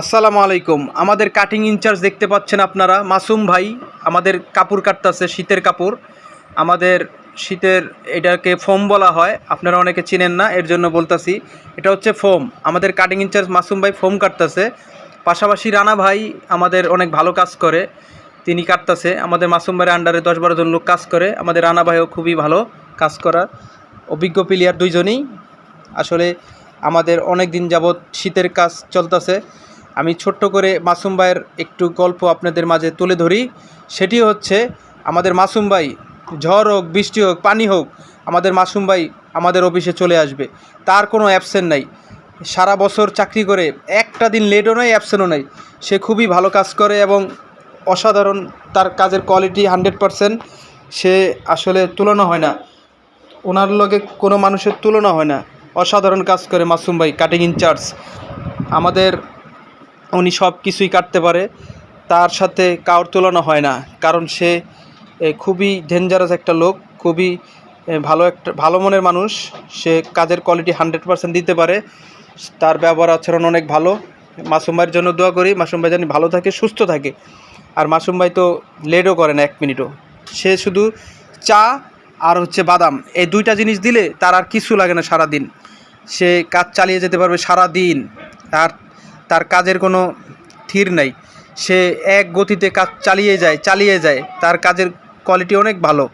আসসালামু আলাইকুম। আমাদের কাটিং ইনচার্জ দেখতে পাচ্ছেন আপনারা। মাসুম ভাই, আমাদের কাপড় কাটতেছে, শীতের কাপড়। আমাদের শীতের এটাকে ফোম বলা হয়। আপনারা অনেকে চিনেন না, এর জন্য বলতাছি। এটা হচ্ছে ফোম আমাদের কাটিং ইনচার্জ মাসুম ভাই ফোম কাটতেছে। পাশাপাশি রানা ভাই আমাদের অনেক ভালো কাজ করে। তিনি কাটতেছে। আমাদের মাসুম ভাইয়ের আন্ডারে দশ বারো জন লোক কাজ করে। আমাদের রানা ভাইও খুবই ভালো কাজ করার অভিজ্ঞ প্লেয়ার দুইজনেই। আসলে আমাদের অনেক দিন যাবৎ শীতের কাজ চলতেছে। আমি ছোট্ট করে মাসুম ভাইয়ের একটু গল্প আপনাদের মাঝে তুলে ধরি। সেটি হচ্ছে, আমাদের মাসুম ভাই ঝড় হোক, বৃষ্টি হোক, পানি হোক, আমাদের মাসুম ভাই আমাদের অফিসে চলে আসবে। তার কোনো অ্যাবসেন্ট নাই। সারা বছর চাকরি করে, একটা দিন লেটও নয় অ্যাবসেন্টও নাই। সে খুবই ভালো কাজ করে এবং অসাধারণ তার কাজের কোয়ালিটি হান্ড্রেড পারসেন্ট সে আসলে তুলনা হয় না। ওনার লগে কোনো মানুষের তুলনা হয় না। অসাধারণ কাজ করে মাসুম ভাই কাটিং ইনচার্জ আমাদের উনি সব কিছুই কাটতে পারে। তার সাথে কারোর তুলনা হয় না, কারণ সে খুবই ডেঞ্জারাস একটা লোক, খুবই ভালো একটা, ভালো মনের মানুষ। সে কাজের কোয়ালিটি হান্ড্রেড পার্সেন্ট দিতে পারে। তার ব্যবহার আচরণ অনেক ভালো। মাসুম ভাইয়ের জন্য দোয়া করি, মাসুম ভাই যেন ভালো থাকে, সুস্থ থাকে। আর মাসুম ভাই তো লেটও করে না, এক মিনিটও। সে শুধু চা আর হচ্ছে বাদাম, এই দুইটা জিনিস দিলে তার আর কিছু লাগে না সারা দিন সে কাজ চালিয়ে যেতে পারবে সারা দিন আর তার কাজের কোনো থির নাই। সে এক গতিতে কাজ চালিয়ে যায় চালিয়ে যায়। তার কাজের কোয়ালিটি অনেক ভালো।